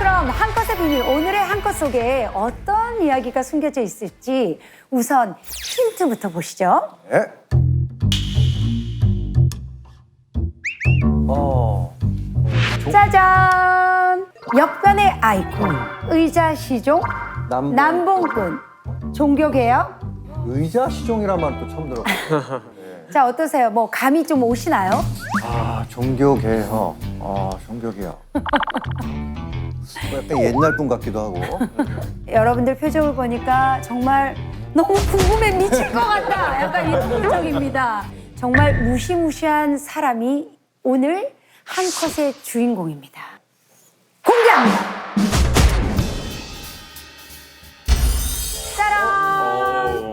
그럼 한컷의 비밀 오늘의 한컷 속에 어떤 이야기가 숨겨져 있을지 우선 힌트부터 보시죠. 예. 어. 짜잔! 역변의 아이콘 의자 시종 남봉. 남봉꾼 종교 개혁 의자 시종이란 말또 처음 들어봤어요. 네. 자 어떠세요? 뭐 감이 좀 오시나요? 아 종교 개혁. 아 종교 개혁. 약간 옛날 분 같기도 하고. 여러분들 표정을 보니까 정말 너무 궁금해 미칠 것 같다. 약간 이런 표정입니다. 정말 무시무시한 사람이 오늘 한 컷의 주인공입니다. 공개합니다. 짜란!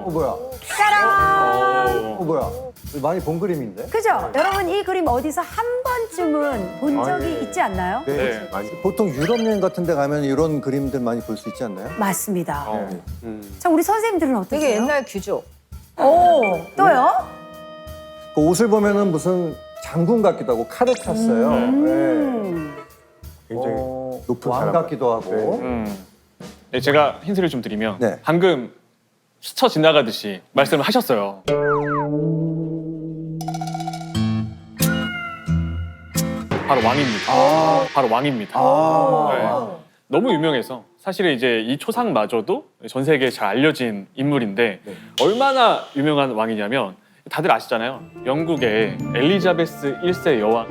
어 뭐야? 짜란! 어 뭐야? 많이 본 그림인데? 그죠? 여러분 이 그림 어디서 한 번쯤은 본 적이 아, 예. 있지 않나요? 네. 보통 유럽 여행 같은 데 가면 이런 그림들 많이 볼 수 있지 않나요? 맞습니다. 네. 자 우리 선생님들은 어떠세요? 되게 옛날 규조. 오 또요? 그 옷을 보면은 무슨 장군 같기도 하고 칼을 찼어요. 음. 네. 어, 높은 왕 같기도 하고. 음. 네, 제가 힌트를 좀 드리면 네. 방금 스쳐 지나가듯이 말씀을 하셨어요. 바로 왕입니다. 바로 왕입니다. 아. 네. 너무 유명해서 사실은 이제 이 초상마저도 전 세계에 잘 알려진 인물인데 네. 얼마나 유명한 왕이냐면 다들 아시잖아요. 영국의 엘리자베스 1세 여왕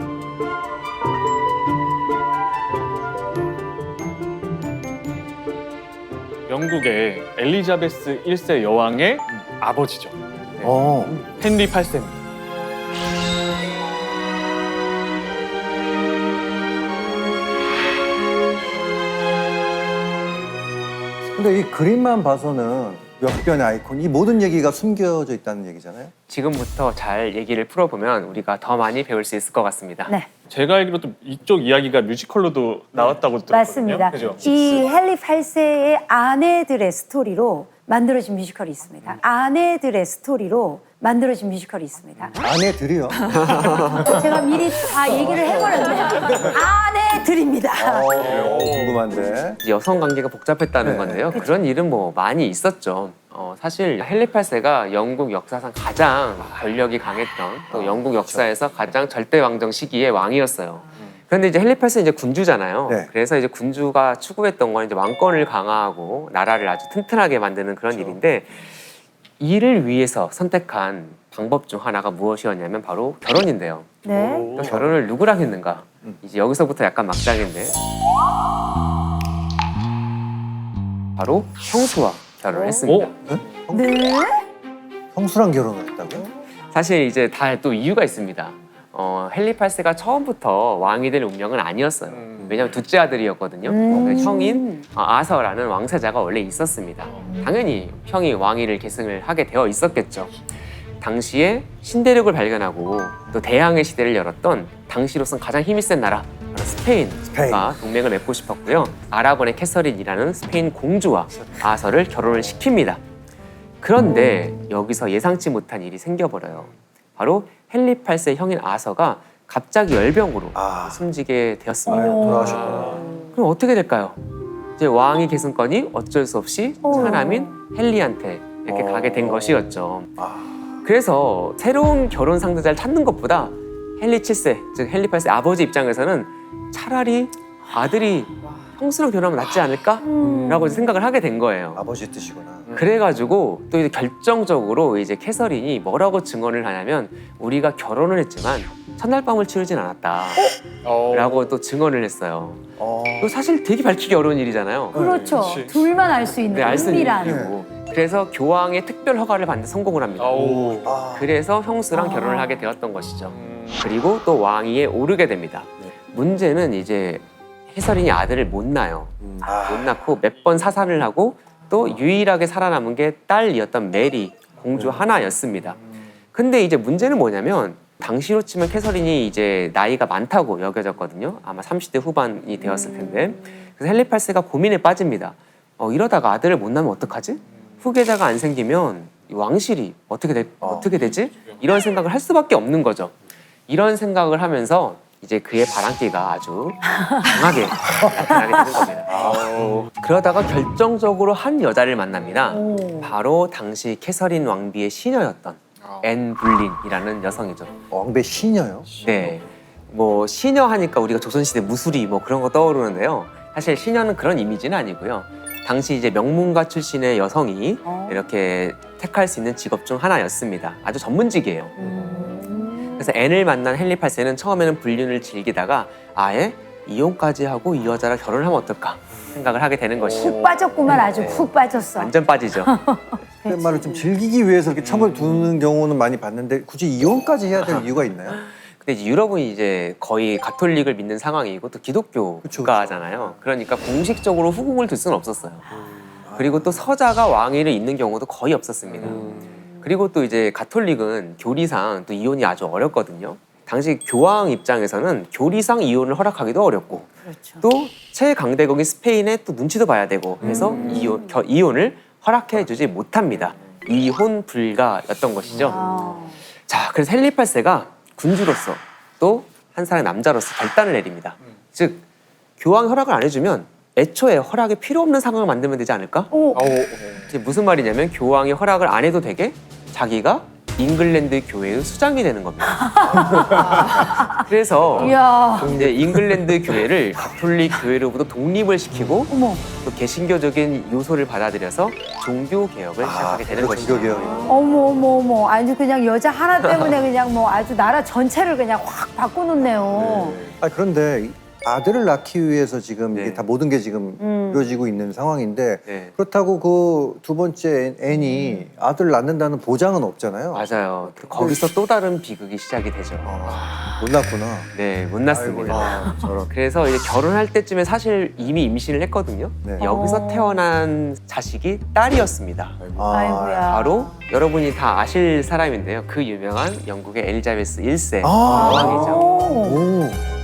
영국의 엘리자베스 1세 여왕의 아버지죠. 어. 헨리 8세입니다. 근데 이 그림만 봐서는 역변의 아이콘, 이 모든 얘기가 숨겨져 있다는 얘기잖아요. 지금부터 잘 얘기를 풀어보면 우리가 더 많이 배울 수 있을 것 같습니다. 네. 제가 알기로도 이쪽 이야기가 뮤지컬로도 나왔다고 들었거든요. 맞습니다. 그죠? 이 헨리 8세의 아내들의 스토리로 만들어진 뮤지컬이 있습니다. 아내들의 스토리로 만들어진 뮤지컬이 있습니다. 아내들이요. 제가 미리 다 얘기를 해버렸네요. 아내들입니다. 어, 궁금한데. 여성 관계가 복잡했다는 네. 건데요. 그런 일은 뭐 많이 있었죠. 어, 사실 헨리 8세가 영국 역사상 가장 권력이 강했던 또 영국 역사에서 가장 절대 왕정 시기의 왕이었어요. 그런데 이제 헨리 8세 이제 군주잖아요. 네. 그래서 이제 군주가 추구했던 건 이제 왕권을 강화하고 나라를 아주 튼튼하게 만드는 그런 일인데 이를 위해서 선택한 방법 중 하나가 무엇이었냐면 바로 결혼인데요. 네. 또 결혼을 누구랑 했는가? 이제 여기서부터 약간 막장인데 바로 형수와 결혼을 했습니다. 네. 형수랑 결혼을 했다고요? 사실 이제 다 또 이유가 있습니다. 어, 헨리 8세가 처음부터 왕이 될 운명은 아니었어요. 왜냐하면 둘째 아들이었거든요. 음. 그 형인 어, 아서라는 왕세자가 원래 있었습니다. 당연히 형이 왕위를 계승을 하게 되어 있었겠죠. 당시에 신대륙을 발견하고 또 대항해 시대를 열었던 당시로선 가장 힘이 센 나라 바로 스페인과 스페인. 동맹을 맺고 싶었고요. 아라곤의 캐서린이라는 스페인 공주와 아서를 결혼을 시킵니다. 그런데 여기서 예상치 못한 일이 생겨버려요. 바로 헨리 8세 형인 아서가 갑자기 열병으로 아. 숨지게 되었습니다. 아, 돌아가셨구나. 그럼 어떻게 될까요? 이제 왕위 계승권이 어쩔 수 없이 차남인 헨리한테 이렇게 어. 가게 된 것이었죠. 아. 그래서 새로운 결혼 상대자를 찾는 것보다 헨리 7세, 즉 헨리 8세 아버지 입장에서는 차라리 아들이 형수랑 결혼하면 낫지 않을까? 음. 라고 생각을 하게 된 거예요. 아버지 뜻이구나. 그래가지고 또 이제 결정적으로 이제 캐서린이 뭐라고 증언을 하냐면 우리가 결혼을 했지만 첫날 밤을 치르진 않았다. 어. 라고 또 증언을 했어요. 어. 이거 사실 되게 밝히기 어려운 일이잖아요. 그렇죠. 그치. 둘만 알 수 있는 네, 알수 있는 은밀한. 일이고. 그래서 교황의 특별 허가를 받는 데 성공을 합니다. 아우. 아. 그래서 형수랑 아. 결혼을 하게 되었던 것이죠. 음. 그리고 또 왕위에 오르게 됩니다. 네. 문제는 이제 해설인이 아들을 못 낳아요. 음. 못 낳고 몇 번 사살을 하고 또 유일하게 살아남은 게 딸이었던 메리 공주 하나였습니다. 근데 이제 문제는 뭐냐면 당시로 치면 캐서린이 이제 나이가 많다고 여겨졌거든요. 아마 30대 후반이 되었을 텐데. 그래서 헨리 8세가 고민에 빠집니다. 어, 이러다가 아들을 못 낳으면 어떡하지? 후계자가 안 생기면 이 왕실이 어떻게 되, 어. 어떻게 되지? 이런 생각을 할 수밖에 없는 거죠. 이런 생각을 하면서 이제 그의 바람기가 아주 강하게 나타나게 되는 겁니다. 그러다가 결정적으로 한 여자를 만납니다. 오. 바로 당시 캐서린 왕비의 시녀였던 앤 불린이라는 여성이죠. 왕배 시녀요? 네. 뭐 시녀 하니까 우리가 조선시대 무술이 뭐 그런 거 떠오르는데요. 사실 시녀는 그런 이미지는 아니고요. 당시 이제 명문가 출신의 여성이 어. 이렇게 택할 수 있는 직업 중 하나였습니다. 아주 전문직이에요. 음. 그래서 앤을 만난 헨리 8세는 처음에는 불륜을 즐기다가 아예 이혼까지 하고 이 여자랑 결혼을 하면 어떨까 생각을 하게 되는 것이죠. 푹 빠졌구만 아주 네. 푹 빠졌어. 완전 빠지죠. 그 말을 좀 즐기기 위해서 이렇게 첨을 두는 경우는 많이 봤는데 굳이 이혼까지 해야 될 이유가 있나요? 근데 이제 유럽은 이제 거의 가톨릭을 믿는 상황이고 또 기독교 그쵸, 국가잖아요. 그러니까 공식적으로 후궁을 둘 수는 없었어요. 그리고 또 서자가 왕위를 잇는 경우도 거의 없었습니다. 그리고 또 이제 가톨릭은 교리상 또 이혼이 아주 어렵거든요. 당시 교황 입장에서는 교리상 이혼을 허락하기도 어렵고 그렇죠. 또 최강대국인 스페인의 또 눈치도 봐야 되고 해서 이혼, 겨- 이혼을 허락해 주지 못합니다. 이혼 불가였던 것이죠. 아. 자, 그래서 헨리 8세가 군주로서 또 한 사람의 남자로서 결단을 내립니다. 즉 교황 허락을 안 해주면 애초에 허락이 필요 없는 상황을 만들면 되지 않을까? 오. 이게 무슨 말이냐면 교황이 허락을 안 해도 되게 자기가 잉글랜드 교회의 수장이 되는 겁니다. 그래서 이야. 이제 잉글랜드 교회를 가톨릭 교회로부터 독립을 시키고 어머. 또 개신교적인 요소를 받아들여서 종교 개혁을 시작하게 되는 것이죠. 어머 어머 어머 아주 그냥 여자 하나 때문에 그냥 뭐 아주 나라 전체를 그냥 확 바꿔놓네요. 아 그런데 이 아들을 낳기 위해서 지금 네. 이게 다 모든 게 지금 음. 이루어지고 있는 상황인데 네. 그렇다고 그 두 번째 애- 애니 아들 낳는다는 보장은 없잖아요. 맞아요. 거기서 또 다른 비극이 시작이 되죠. 아, 못 낳구나. 네, 못 났습니다. 아, 저런. 그래서 이제 결혼할 때쯤에 사실 이미 임신을 했거든요. 네. 여기서 어. 태어난 자식이 딸이었습니다. 아, 아이고야. 바로 여러분이 다 아실 사람인데요. 그 유명한 영국의 엘리자베스 1세 아. 여왕이죠. 오.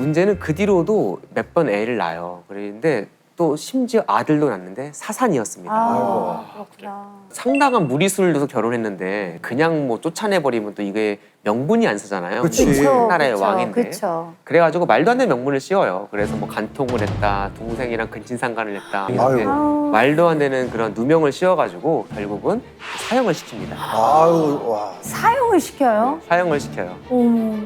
문제는 그 뒤로도 몇 번 애를 낳아요. 그런데 또 심지어 아들도 낳는데 사산이었습니다. 아, 그렇구나. 상당한 무리수를 둬서 결혼했는데 그냥 뭐 쫓아내버리면 또 이게 명분이 안 서잖아요. 그치. 그쵸, 나라의 그쵸, 왕인데. 그쵸. 그래가지고 말도 안 되는 명분을 씌워요. 그래서 뭐 간통을 했다, 동생이랑 근친상간을 했다. 아우. 말도 안 되는 그런 누명을 씌워가지고 결국은 사형을 시킵니다. 아유 와. 사용을 시켜요? 사형을 시켜요. 어머.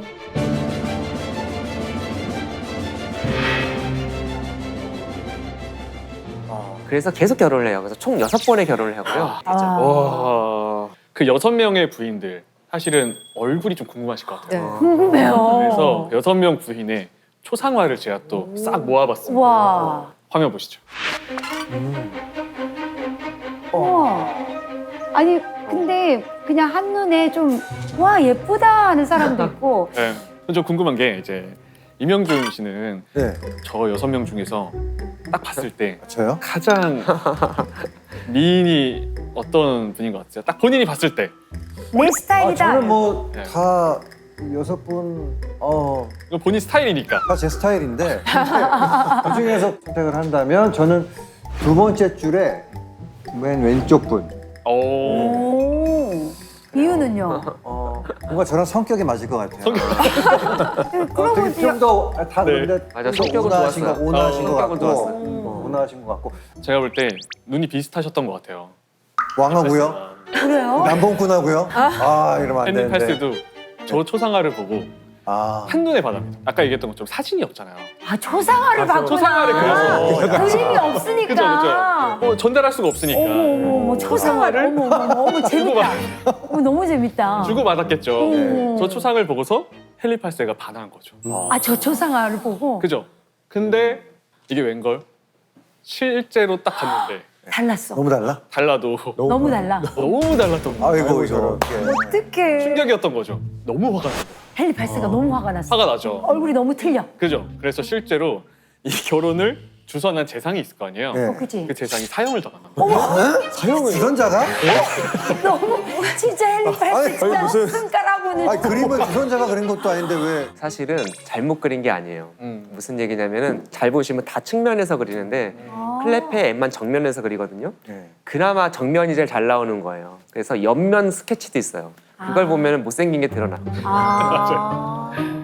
그래서 계속 결혼을 해요. 그래서 총 여섯 번의 결혼을 하고요. 아. 와, 그 여섯 명의 부인들 사실은 얼굴이 좀 궁금하실 것 같아요. 네. 궁금해요. 그래서 여섯 명 부인의 초상화를 제가 또 싹 모아봤습니다. 와. 화면 보시죠. 우와. 아니 근데 그냥 한 눈에 좀 와 예쁘다 하는 사람도 있고 네. 좀 궁금한 게 이제 이명준 씨는 네. 저 여섯 명 중에서 딱 봤을 때 저요? 가장 미인이 어떤 분인 것 같아요? 딱 본인이 봤을 때 내 아, 스타일이다. 저는 뭐 네. 다 여섯 분, 어, 이거 본인 스타일이니까. 다 제 스타일인데 그 중에서 선택을 한다면 저는 두 번째 줄에 맨 왼쪽 분. 오. 오. 이유는요? 어, 뭔가 저랑 성격이 맞을 것 같아요. 그러고 되게 좀더 다 네. 근데 맞아, 성격은 온화하신 것, 좋았어요. 온화하신 어, 것 성격은 같고, 좋았어요. 어, 온화하신 것 같고 제가 볼 때 눈이 비슷하셨던 것 같아요. 왕하고요, 그래요? 남봉꾼하고요. 아 이러면 안 되는데. 팔스도 저 초상화를 보고 아, 한눈에 받아니다 아까 얘기했던 것처럼 사진이 없잖아요. 아 초상화를 봤구나. 초상화를 그려서. 그림이 없으니까. 그죠, 그죠. 어, 전달할 수가 없으니까. 어머 어머 어머 초상화를 어머 어머 어머, 재밌다. 어머 너무 재밌다. 주고 받았겠죠. 음. 저 초상을 보고서 헨리 팔스가 반한 거죠. 아 저 초상화를 보고 그죠? 근데 이게 웬걸? 실제로 딱 봤는데 달랐어. 너무 달라? 달라도 너무 달라. 너무 달랐던 거. 아이고 저렇게. 어떡해. 충격이었던 거죠. 너무 화가 나. 헨리 발스가 너무 화가 났어. 화가 나죠. 얼굴이 너무 틀려. 그죠? 그래서 실제로 이 결혼을 주선한 재상이 있을 거 아니에요. 네. 어, 그지? 그 재상이 사형을 당한 거예요. 사형을 주선자가? 너무 진짜 헨리 발스 진짜 아니, 무슨- 손가락 아니 그림을 조선자가 그린 것도 아닌데 왜? 사실은 잘못 그린 게 아니에요. 음. 무슨 얘기냐면은 잘 보시면 다 측면에서 그리는데 클레페 M만 정면에서 그리거든요. 네. 그나마 정면이 제일 잘 나오는 거예요. 그래서 옆면 스케치도 있어요. 그걸 아. 보면 못생긴 게 드러나. 아.